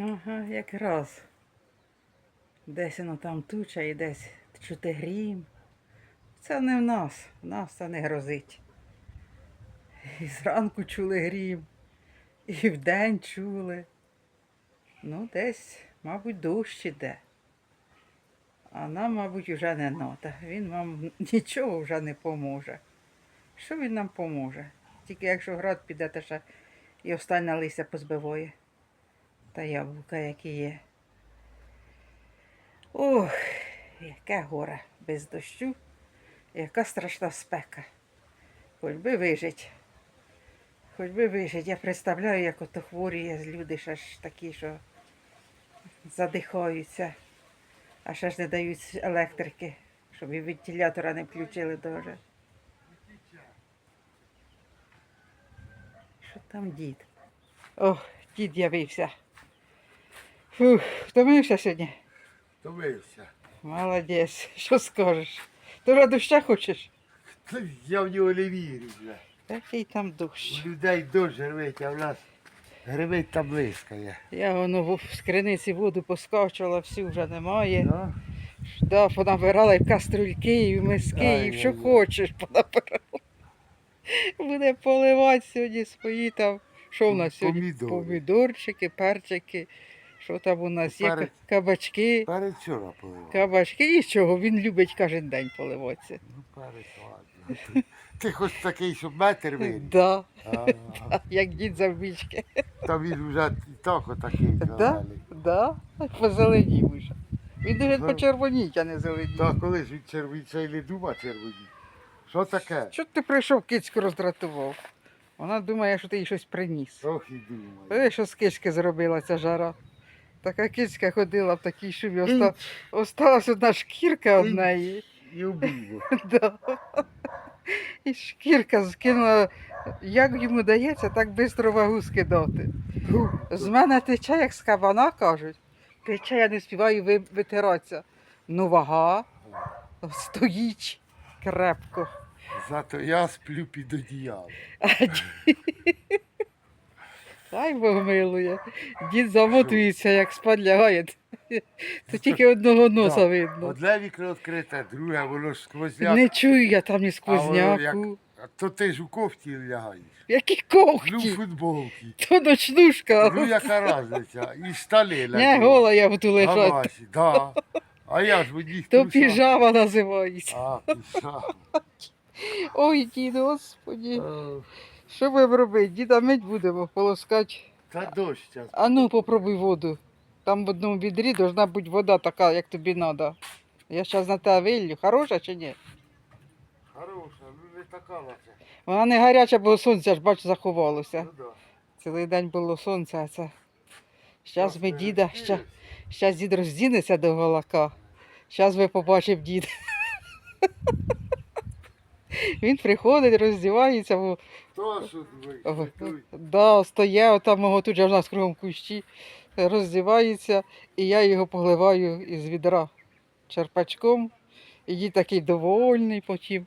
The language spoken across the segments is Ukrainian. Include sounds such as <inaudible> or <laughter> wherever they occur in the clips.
Ага, якраз. Десь воно там туча і десь чути грім. Це не в нас, в нас це не грозить. І зранку чули грім, і вдень чули. Ну, десь, мабуть, дощ іде. А нам, мабуть, вже не нота. Він вам <laughs> нічого вже не поможе. Що він нам поможе? Тільки якщо град піде, то ще і остання листя позбиває. Та яблука, які є. Ох, яке горе без дощу, яка страшна спека. Хоч би вижить. Хоч би вижить. Я представляю, як ото хворі люди, ще ж такі, що задихаються, а ще ж не дають електрики, щоб і вентилятора не включили дуже. Що там дід? О, дід явився. Фух, втомився сьогодні. Втомився. Молодець, <laughs> що скажеш? Ти вже доща хочеш? Я в нього не вірю вже. Який там дощ? У людей дощ гривить, а в нас гривить та блискає. Я воно в з криниці воду поскачувала, всю вже немає. Да? Да, понабирала і в каструльки, і в миски, і в що Ай-яй-яй. хочеш понабирала. Буде поливати сьогодні свої там. Що в нас сьогодні? Помідори. Помідорчики, перчики. Що там у нас є? Кабачки. Перед вчора поливав. Кабачки. Нічого, він любить кожен день поливатися. Ну, перець, ладно. <laughs> Ти, хоч такий, щоб метр виріс. Да, <laughs> як дід завбічки. Та він вже і так отакий Да? зелений. Да, позеленів уже. Він дуже почервоніть, а не зеленів. Та коли ж він червоний, це й не дума червоні. Що таке? Що ти прийшов, кицьку роздратував? Вона думає, що ти їй щось приніс. Трохи думаю. Ой, що з кички зробила ця жара. Така кицька ходила в такій шубі. Оста... Осталась одна шкірка од Ій. неї. І убив. <laughs> Да. І шкірка скинула. Як йому дається, так швидко вагу скидати. З мене тече, як з кабана кажуть. Тече, я не співаю витиратися. Ну, вага стоїть крепко. Зато я сплю під одіялом. Ай Бог милує. Дід замотується, як спать лягає. То тільки одного носа Да. видно. Одне вікно відкрите, друге, воно ж сквозняк. Не чую я там ні А воно сквозняку. А то ти ж у кофті лягаєш. Які Ну, в ковки, то ночнушка. Ну яка різниця? І штани Не гола я буду лежати. Да. А я ж в То трусах. піжама називається. А, піжама. Ой, дід, господі. Що будемо робити? Діда мить будемо полоскати. Та дощ час. А ну попробуй воду. Там в одному відрі должна бути вода така, як тобі треба. Я зараз на те виллю. Хороша чи ні? Хороша, ну не така наче. Вона не гаряча, бо сонце ж бач заховалося. Ну да. Цілий день було сонце, а це. Зараз ми діда, щас дід роздінеться до голака. Зараз ви побачив дід. Він приходить, роздівається, бо То, що ви, да, стоє, там мого тут же в нас кругом кущі, роздівається, і я його поливаю із відра черпачком. І дід такий довольний потім.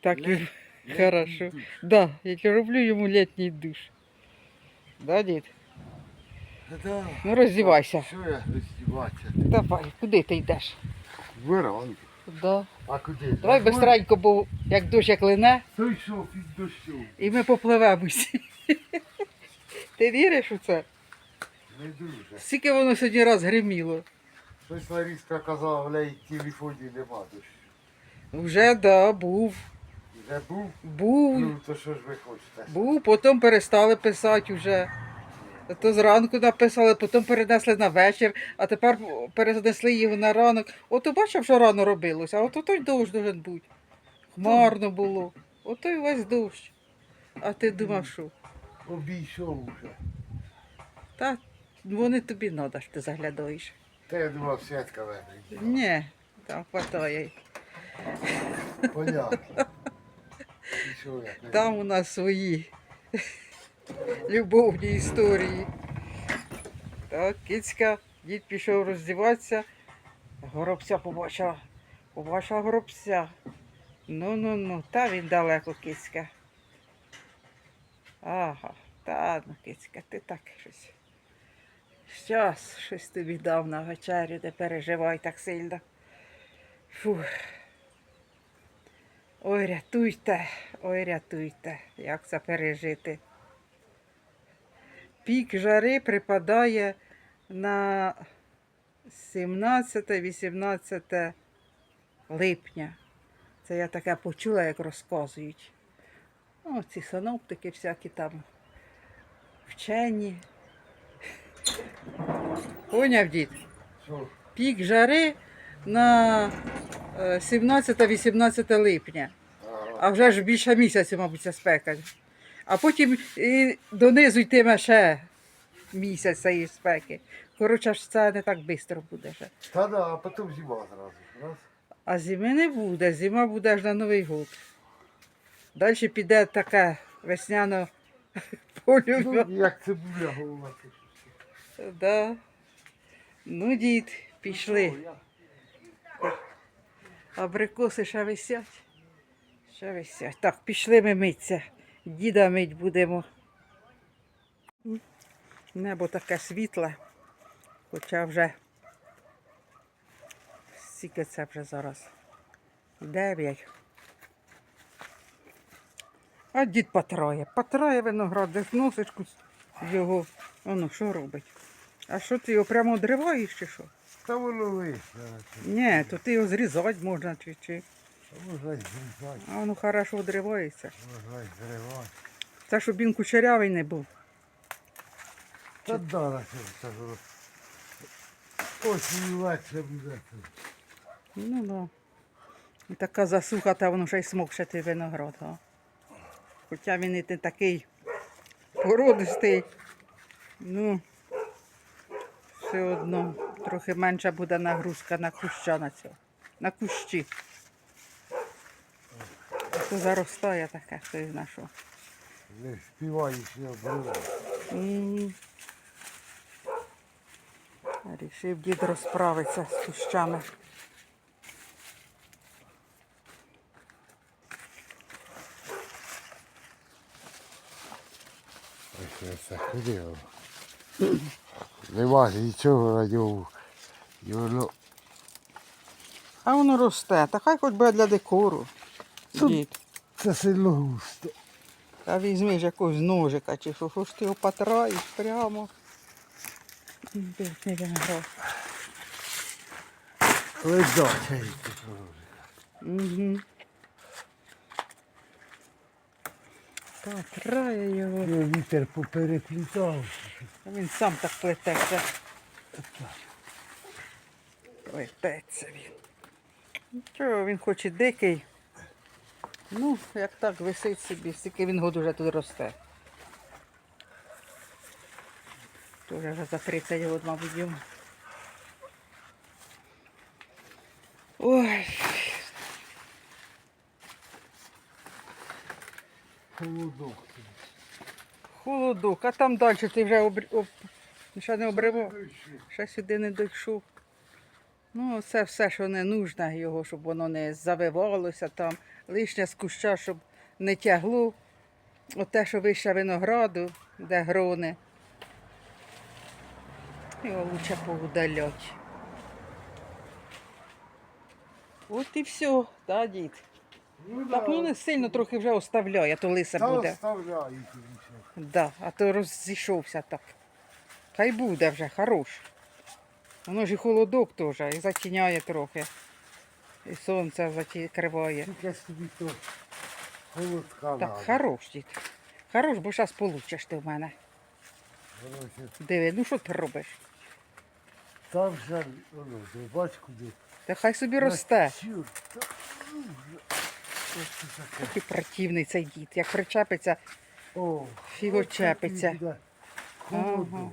Так, Ле- <laughs> Хорошо. душ. да, я роблю йому літній душ. Да, дід? Да. Ну роздівайся. Що я роздіватися? Давай, куди ти йдеш? В веранду. Да. А куди? Давай бистренько, бо як дощ як лине, Той йшов під дощом. і ми попливемо всі. <laughs> Ти віриш у це? Не дуже. Скільки воно сьогодні раз гриміло? Щось Ларіска казала, в неї в телефоні нема дощу. Вже да, був. Вже був? Був, Ну, то що ж ви хочете? був, потім перестали писати вже. То зранку написали, потім перенесли на вечір, а тепер перенесли його на ранок. Ото бачив, що рано робилося, а от той дощ должен бути. Хмарно було. Ото й весь дощ. А ти думав, що? Обійшов уже. Та вони тобі треба, що ти заглядаєш. Та я думав, святка веде. Ні, там хватає. Понятно. Там у нас свої любовні історії. Так, кицька, дід пішов роздіватися, горобця побачила. Побачила горобця. Ну ну ну, та він далеко кицька. Ага, та ну кицька, ти так щось. Щас щось тобі дав на вечерю, не переживай так сильно. Фу. Ой, рятуйте, ой, рятуйте, як це пережити. Пік жари припадає на 17-18 липня. Це я таке почула, як розказують. О, ці синоптики всякі там вчені. Поняв дід? Пік жари на е, 17-18 липня. А вже ж більше місяця, мабуть, ця спека. А потім і донизу йтиме ще місяць цієї спеки. Коротше, ж це не так швидко буде. Ще. Та да, а потім зима зразу. Раз. А зими не буде, зима буде аж на Новий год. Далі піде таке весняно <laughs> Ну, полюбе. як цибуля голова. Да. Ну, дід, пішли. Абрикоси ще висять. Ще висять. Так, пішли ми митися. Діда мить будемо. Небо таке світле. Хоча вже скільки це вже зараз? Дев'ять. А дід патрає. Патрає виноград, носочку його. Воно що робить? А що ти його прямо одриваєш чи що? Та воно вийшло. Ні, то ти його зрізати можна чи, чи. А воно хорошо одривається. можна й зривати. Це щоб він кучерявий не був. Та да, на що це було. Легше буде. Ну да. І така засуха, та воно ще й смокше той виноград. Га? Хоча він і не такий породистий. Ну, все одно трохи менша буде нагрузка на куща на цього. На кущі. То заростає таке, хто зна що. Не співаєш, обриваєш. М. Рішив дід розправитися з кущами. Нема нічого на ньому. І воно А воно росте, та хай хоч би для декору. Тут- Дід. це сильно густо. Та візьми ж якогось ножика чи що, що ж ти його потраєш прямо. Бідний виноград. Ледача. Угу. Потрає його. Вітер попереплітав. А Він сам так плететься. Плететься він. Нічого, він хоч і дикий. Ну, як так висить собі, стільки він год уже тут росте. Тоже вже за 30 год, мабуть, йому. Ой, Холодок. холодок. А там далі ти вже обр... об... ще не обривав. Ще сюди не дійшов. Ну, це все, що не нужно його, щоб воно не завивалося там. Лишнє з куща, щоб не тягло. Оте, що вище винограду, де грони. Його лучше поудалять. От і все, та, дід. Ну, Так, ну не сильно трохи вже оставляє, а то лисе Та буде. оставляй. Да, а то розійшовся так. Хай буде вже, хорош. Воно ж і холодок теж, і затіняє трохи. І сонце закриває. Ж тобі то холодка Так, надо. хорош, дід. Хорош, бо зараз получиш ти в мене. Короче, Диви, ну що ти робиш? Там же, воно, ти бач куди. Та хай собі росте. Чорт, та, ну, вже. Ось це таке. Такий противний цей дід. Як причепиться, О, Фіго чепиться. Холодок.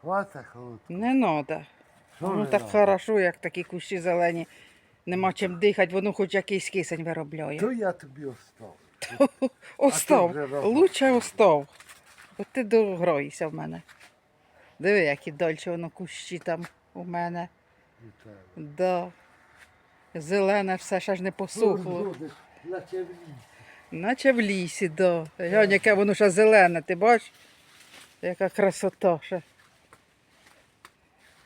Хвата холодку. не треба. Воно так надо? хорошо, як такі кущі зелені. Нема чим дихати, воно хоч якийсь кисень виробляє. То я тобі. Остав. вже робиш. Лучше остав. От ти дограєшся в мене. Диви, які далі воно кущі там у мене. Вітаю. Да. Зелене все ще ж не посохло. Ходиш, наче в ліс. Наче в лісі, да. Глянь, яке воно ще зелене, ти бачиш? Яка красота ще.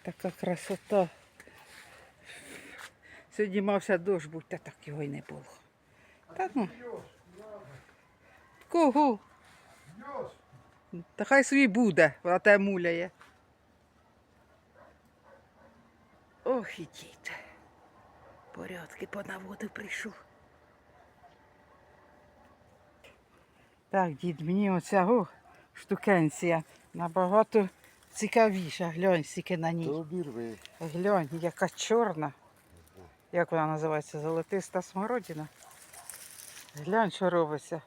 Така красота. Сьогодні мався дощ бути, та так його й не було. Та ну. Кого? Та хай собі буде, вона те муляє. Ох, і дід. Порядки по наводу прийшов. Так, дід, мені оця о, штукенція набагато цікавіша. Глянь, скільки на ній. обірви. Глянь, яка чорна. Як вона називається? Золотиста смородина. Глянь, що робиться.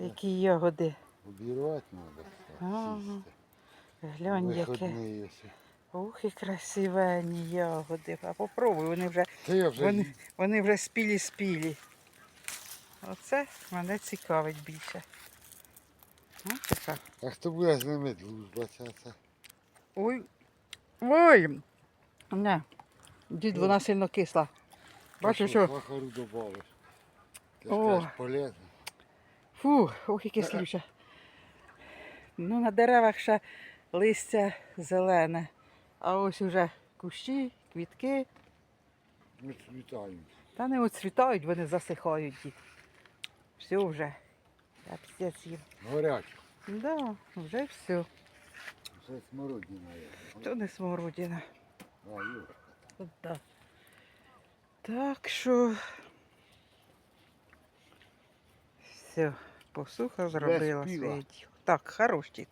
Які ягоди. Обірвати треба. Ага. Глянь, яке. Ух, і красивенні ягоди. А попробуй, вони вже, Та вже вони, вони вже спілі-спілі. Оце мене цікавить більше. Ось така. А хто буде з ними дружба ця? Ой. Ой. Не. Дід, вона сильно кисла. Бачиш, що? Сахару добавиш. О. скажеш полезно. Фу, ох і кислюча. Ну, на деревах ще листя зелене. А ось уже кущі, квітки. Ми цвітаємо. Та не оцвітають, вони засихають. дід. Все вже. Я піздець їм. Горять. Да, вже все. Це смородина. То не смородина. А, є. От так. Так що. Все, посуха зробила свій. Так, хорош дід.